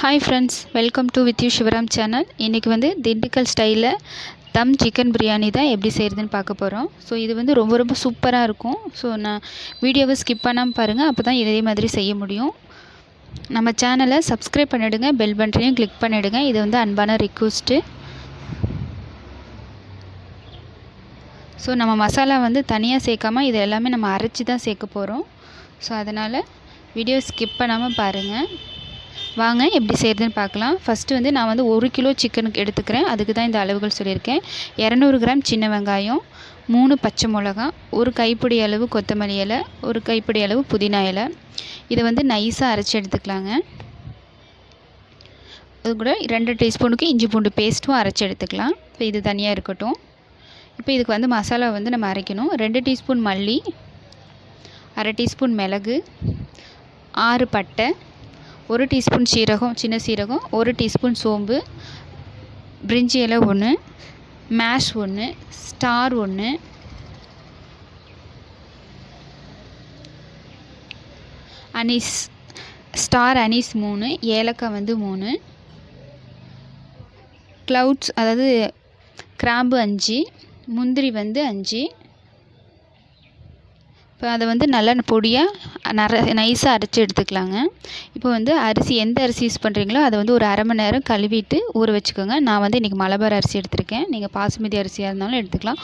Hi friends welcome to with you Sivaram channel இன்றைக்கி வந்து திண்டுக்கல் ஸ்டைலில் தம் சிக்கன் பிரியாணி தான் எப்படி செய்கிறதுன்னு பார்க்க போகிறோம் ஸோ இது வந்து ரொம்ப ரொம்ப சூப்பராக இருக்கும். ஸோ நான் வீடியோவை ஸ்கிப் பண்ணாமல் பாருங்கள் அப்போ தான் இதே மாதிரி செய்ய முடியும். நம்ம சேனலை சப்ஸ்கிரைப் பண்ணிவிடுங்க பெல் பட்டனையும் கிளிக் பண்ணிவிடுங்க இது வந்து அன்பான ரிக்வஸ்ட்டு ஸோ நம்ம மசாலா வந்து தனியாக சேர்க்காமல் இது எல்லாமே நம்ம அரைச்சி தான் சேர்க்க போகிறோம் ஸோ அதனால் வீடியோ ஸ்கிப் பண்ணாமல் பாருங்கள் வாங்க எப்படி செய்கிறதுன்னு பார்க்கலாம். ஃபஸ்ட்டு வந்து நான் வந்து ஒரு கிலோ சிக்கனுக்கு எடுத்துக்கிறேன். அதுக்கு தான் இந்த அளவுகள் சொல்லியிருக்கேன். இரநூறு கிராம் சின்ன வெங்காயம் மூணு பச்சை மிளகா ஒரு கைப்பிடி அளவு கொத்தமல்லி இலை ஒரு கைப்பிடி அளவு புதினா இலை. இதை வந்து நைஸாக அரைச்சி எடுத்துக்கலாங்க. அது கூட ரெண்டு டீஸ்பூனுக்கு இஞ்சி பூண்டு பேஸ்ட்டும் அரைச்சி எடுத்துக்கலாம். இப்போ இது தனியாக இருக்கட்டும். இப்போ இதுக்கு வந்து மசாலா வந்து நம்ம அரைக்கணும். ரெண்டு டீஸ்பூன் மல்லி அரை டீஸ்பூன் மிளகு ஆறு பட்டை ஒரு டீஸ்பூன் சீரகம் சின்ன சீரகம் ஒரு டீஸ்பூன் சோம்பு பிரிஞ்சி இலை ஒன்று மேஷ் ஒன்று ஸ்டார் ஒன்று அனீஸ் ஸ்டார் அனீஸ் மூணு ஏலக்காய் வந்து மூணு. க்ளவுட்ஸ் அதாவது கிராம்பு அஞ்சு முந்திரி வந்து அஞ்சு. இப்போ அதை வந்து நல்லா பொடியாக நர நைஸாக அரைச்சி எடுத்துக்கலாங்க. இப்போ வந்து அரிசி எந்த அரிசி யூஸ் பண்ணுறீங்களோ அதை வந்து ஒரு அரை மணி நேரம் கழுவிட்டு ஊற வச்சுக்கோங்க. நான் வந்து இன்றைக்கி மலபார் அரிசி எடுத்திருக்கேன். நீங்கள் பாசுமதி அரிசியாக இருந்தாலும் எடுத்துக்கலாம்.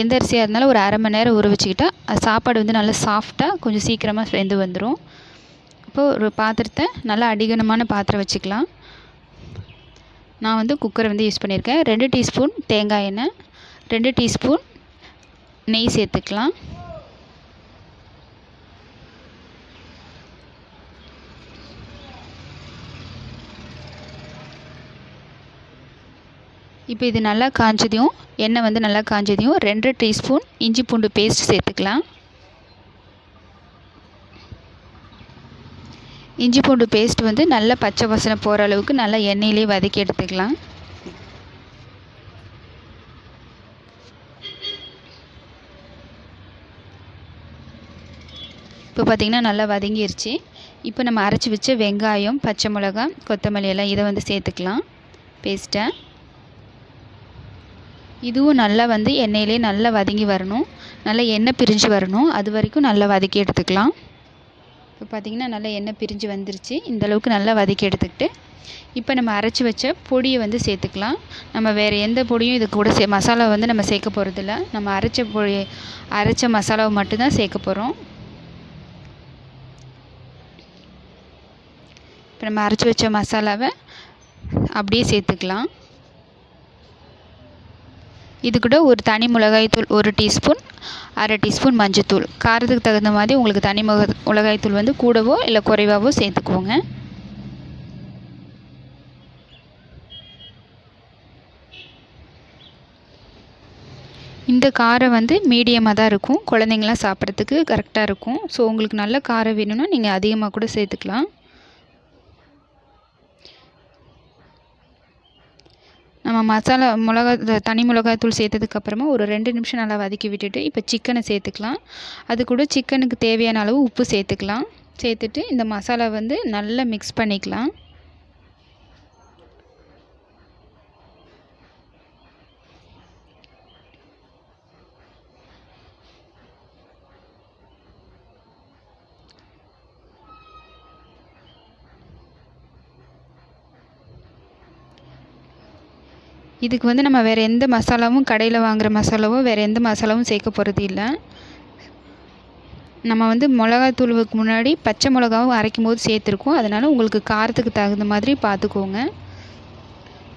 எந்த அரிசியாக இருந்தாலும் ஒரு அரை மணி நேரம் ஊற வச்சுக்கிட்டால் சாப்பாடு வந்து நல்லா சாஃப்டாக கொஞ்சம் சீக்கிரமாக வெந்து வந்துடும் இப்போது ஒரு பாத்திரத்தை நல்லா அடிகனமான பாத்திரம் வச்சுக்கலாம். நான் வந்து குக்கரை வந்து யூஸ் பண்ணியிருக்கேன். ரெண்டு டீஸ்பூன் தேங்காய் எண்ணெய் ரெண்டு டீஸ்பூன் நெய் சேர்த்துக்கலாம். இப்போ இது நல்லா காஞ்சதையும் எண்ணெய் வந்து நல்லா காஞ்சதையும் ரெண்டு டீஸ்பூன் இஞ்சி பூண்டு பேஸ்ட் சேர்த்துக்கலாம். இஞ்சி பூண்டு பேஸ்ட் வந்து நல்லா பச்சை வாசனை போகிற அளவுக்கு நல்லா எண்ணெயிலே வதக்கி எடுத்துக்கலாம். இப்போ பார்த்திங்கன்னா நல்லா வதங்கிருச்சு. இப்போ நம்ம அரைச்சி வச்ச வெங்காயம் பச்சை மிளகா கொத்தமல்லி எல்லாம் இதை வந்து சேர்த்துக்கலாம். பேஸ்ட்டை இதுவும் நல்லா வந்து எண்ணெயிலே நல்லா வதங்கி வரணும். நல்லா எண்ணெய் பிரிஞ்சு வரணும். அது வரைக்கும் நல்லா வதக்கி எடுத்துக்கலாம். இப்போ பார்த்திங்கன்னா நல்லா எண்ணெய் பிரிஞ்சு வந்துருச்சு. இந்தளவுக்கு நல்லா வதக்கி எடுத்துக்கிட்டு இப்போ நம்ம அரைச்சி வச்ச பொடியை வந்து சேர்த்துக்கலாம். நம்ம வேறு எந்த பொடியும் இது கூட சே மசாலா வந்து நம்ம சேர்க்க போகிறதில்ல நம்ம அரைச்ச பொடி அரைச்ச மசாலாவை மட்டும்தான் சேர்க்க போகிறோம் இப்போ நம்ம அரைச்சி வச்ச மசாலாவை அப்படியே சேர்த்துக்கலாம். இது கூட ஒரு தனி மிளகாய்த்தூள் ஒரு டீஸ்பூன் அரை டீஸ்பூன் மஞ்சத்தூள் காரத்துக்கு தகுந்த மாதிரி உங்களுக்கு தனி மிளகா மிளகாய்த்தூள் வந்து கூடவோ இல்லை குறைவாகவோ சேர்த்துக்குவோங்க. இந்த காரம் வந்து மீடியமாக தான் இருக்கும். குழந்தைங்களாம் சாப்பிட்றதுக்கு கரெக்டாக இருக்கும். ஸோ உங்களுக்கு நல்ல காரம் வேணும்னா நீங்கள் அதிகமாக கூட சேர்த்துக்கலாம். நம்ம மசாலா மிளகா தனி மிளகாய்த்தூள் சேர்த்ததுக்கப்புறமா ஒரு ரெண்டு நிமிஷம் நல்லா வதக்கி விட்டுட்டு இப்போ சிக்கனை சேர்த்துக்கலாம். அது கூட சிக்கனுக்கு தேவையான அளவு உப்பு சேர்த்துக்கலாம். சேர்த்துட்டு இந்த மசாலா வந்து நல்லா மிக்ஸ் பண்ணிக்கலாம். இதுக்கு வந்து நம்ம வேறு எந்த மசாலாவும் கடையில் வாங்குகிற மசாலாவும் வேறு எந்த மசாலாவும் சேர்க்க போகிறது இல்லை. நம்ம வந்து மிளகாத்தூளுக்கு முன்னாடி பச்சை மிளகாவும் அரைக்கும் போது சேர்த்துருக்கோம். அதனால் உங்களுக்கு காரத்துக்கு தகுந்த மாதிரி பார்த்துக்கோங்க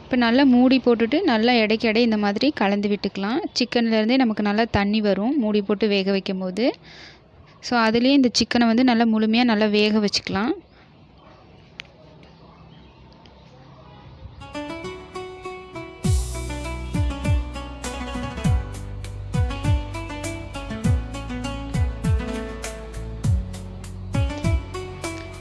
இப்போ நல்லா மூடி போட்டுட்டு நல்லா இடைக்கு இடை இந்த மாதிரி கலந்து விட்டுக்கலாம். சிக்கன்லேருந்தே நமக்கு நல்லா தண்ணி வரும் மூடி போட்டு வேக வைக்கும் போது ஸோ அதுலேயே இந்த சிக்கனை வந்து நல்லா முழுமையாக நல்லா வேக வச்சுக்கலாம்.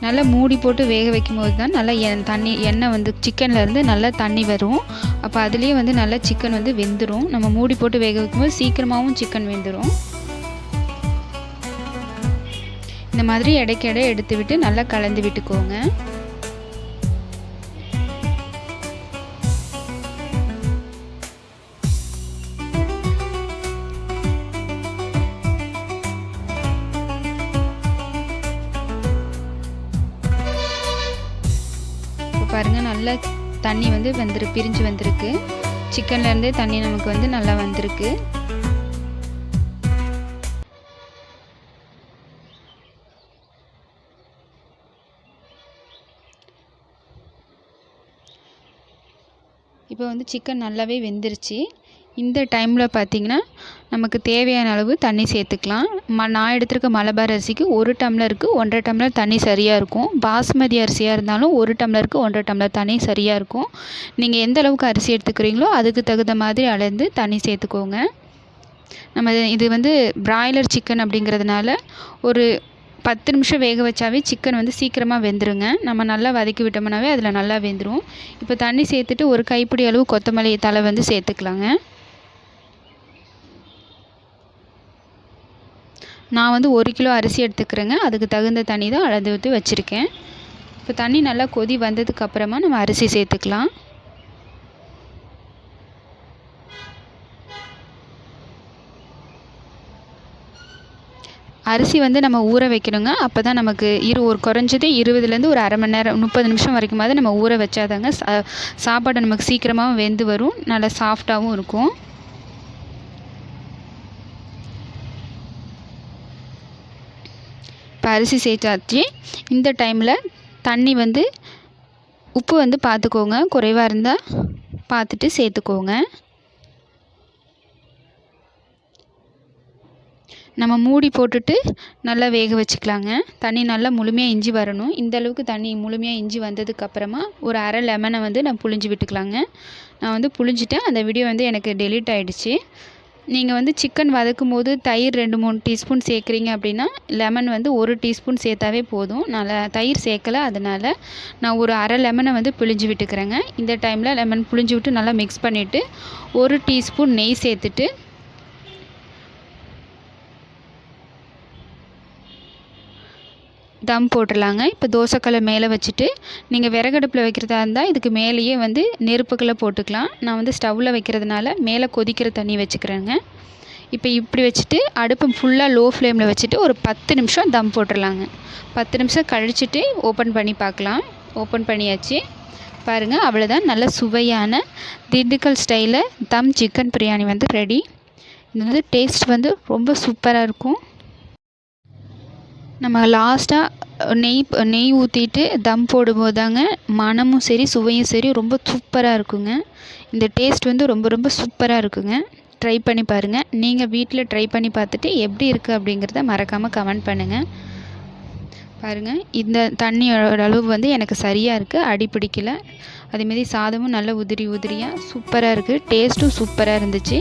நல்லா மூடி போட்டு வேக வைக்கும் போது தான் நல்லா எண் தண்ணி எண்ணெய் வந்து சிக்கன்லேருந்து நல்லா தண்ணி வரும். அப்போ அதுலேயே வந்து நல்லா சிக்கன் வந்து வெந்துடும் நம்ம மூடி போட்டு வேக வைக்கும்போது சீக்கிரமாகவும் சிக்கன் வெந்துடும் இந்த மாதிரி இடைக்கிட எடுத்து விட்டு நல்லா கலந்து விட்டுக்கோங்க. பாருங்கள் நல்லா தண்ணி வந்து வந்துரு பிரிஞ்சு வந்திருக்கு. சிக்கன்லேருந்தே தண்ணி நமக்கு வந்து நல்லா வந்திருக்கு. இப்போ வந்து சிக்கன் நல்லாவே வெந்துருச்சு. இந்த டைமில் பார்த்திங்கன்னா நமக்கு தேவையான அளவு தண்ணி சேர்த்துக்கலாம். ம நான் எடுத்திருக்க மலபார் அரிசிக்கு ஒரு டம்ளருக்கு ஒன்றரை டம்ளர் தண்ணி சரியாக இருக்கும். பாஸ்மதி அரிசியாக இருந்தாலும் ஒரு டம்ளருக்கு ஒன்றரை டம்ளர் தண்ணி சரியாக இருக்கும். நீங்கள் எந்த அளவுக்கு அரிசி எடுத்துக்கிறீங்களோ அதுக்கு தகுந்த மாதிரி அளந்து தண்ணி சேர்த்துக்கோங்க. நம்ம இது வந்து பிராய்லர் சிக்கன் அப்படிங்கிறதுனால ஒரு பத்து நிமிஷம் வேக வச்சாவே சிக்கன் வந்து சீக்கிரமாக வெந்துருங்க. நம்ம நல்லா வதக்கி விட்டோம்னாவே அதில் நல்லா வெந்துடும் இப்போ தண்ணி சேர்த்துட்டு ஒரு கைப்பிடி அளவு கொத்தமல்லி தலை வந்து சேர்த்துக்கலாங்க. நான் வந்து ஒரு கிலோ அரிசி எடுத்துக்கிறேங்க. அதுக்கு தகுந்த தண்ணி தான் அளந்து ஊற்றி வச்சுருக்கேன். இப்போ தண்ணி நல்லா கொதி வந்ததுக்கப்புறமா நம்ம அரிசி சேர்த்துக்கலாம். அரிசி வந்து நம்ம ஊற வைக்கணுங்க. அப்போ தான் நமக்கு இரு ஒரு குறைஞ்சது இருபதுலேருந்து ஒரு அரை மணி நேரம் முப்பது நிமிஷம் வரைக்குமாவது நம்ம ஊற வச்சாதாங்க சா சாப்பாடு நமக்கு சீக்கிரமாக வெந்து வரும். நல்லா சாஃப்டாகவும் இருக்கும். இப்போ அரிசி சேர்த்தாச்சு. இந்த டைமில் தண்ணி வந்து உப்பு வந்து பார்த்துக்கோங்க குறைவாக இருந்தால் பார்த்துட்டு சேர்த்துக்கோங்க. நம்ம மூடி போட்டுட்டு நல்லா வேக வச்சுக்கலாங்க. தண்ணி நல்லா முழுமையாக இஞ்சி வரணும். இந்த அளவுக்கு தண்ணி முழுமையாக இஞ்சி வந்ததுக்கப்புறமா ஒரு அரை லெமனை வந்து நான் புழிஞ்சு விட்டுக்கலாங்க. நான் வந்து புழிஞ்சிட்டேன். அந்த வீடியோ வந்து எனக்கு டெலீட் ஆகிடுச்சி நீங்கள் வந்து சிக்கன் வதக்கும் போது தயிர் ரெண்டு மூணு டீஸ்பூன் சேர்க்குறீங்க அப்படின்னா லெமன் வந்து ஒரு டீஸ்பூன் சேர்த்தாவே போதும். நான் தயிர் சேர்க்கலை அதனால் நான் ஒரு அரை லெமனை வந்து பிழிஞ்சு விட்டுக்கிறேங்க. இந்த டைமில் லெமன் புழிஞ்சு விட்டு நல்லா மிக்ஸ் பண்ணிவிட்டு ஒரு டீஸ்பூன் நெய் சேர்த்துட்டு தம் போட்டுடலாங்க. இப்போ தோசைக்கல்லை மேலே வச்சுட்டு நீங்கள் விறகடுப்பில் வைக்கிறதா இருந்தால் இதுக்கு மேலேயே வந்து நெருப்புகளை போட்டுக்கலாம். நான் வந்து ஸ்டவ்வில் வைக்கிறதுனால மேலே கொதிக்கிற தண்ணி வச்சுக்கிறேங்க. இப்போ இப்படி வச்சுட்டு அடுப்பு ஃபுல்லாக லோ ஃப்ளேமில் வச்சுட்டு ஒரு பத்து நிமிஷம் தம் போட்டுடலாங்க. பத்து நிமிஷம் கழிச்சுட்டு ஓப்பன் பண்ணி பார்க்கலாம். ஓப்பன் பண்ணியாச்சு. பாருங்கள் அவ்வளோதான் நல்ல சுவையான திண்டுக்கல் ஸ்டைலில் தம் சிக்கன் பிரியாணி வந்து ரெடி இது வந்து டேஸ்ட் வந்து ரொம்ப சூப்பராக இருக்கும். நம்ம லாஸ்ட்டாக நெய் நெய் ஊற்றிட்டு தம் போடும்போது தாங்க மணமும் சரி சுவையும் சரி ரொம்ப சூப்பராக இருக்குங்க. இந்த டேஸ்ட் வந்து ரொம்ப ரொம்ப சூப்பராக இருக்குங்க. ட்ரை பண்ணி பாருங்கள் நீங்கள் வீட்டில் ட்ரை பண்ணி பார்த்துட்டு எப்படி இருக்குது அப்படிங்கிறத மறக்காமல் கமெண்ட் பண்ணுங்கள் பாருங்கள் இந்த தண்ணியோட அளவு வந்து எனக்கு சரியாக இருக்குது அடி பிடிக்கல. அதேமாரி சாதமும் நல்ல உதிரி உதிரியாக சூப்பராக இருக்குது டேஸ்ட்டும் சூப்பராக இருந்துச்சு.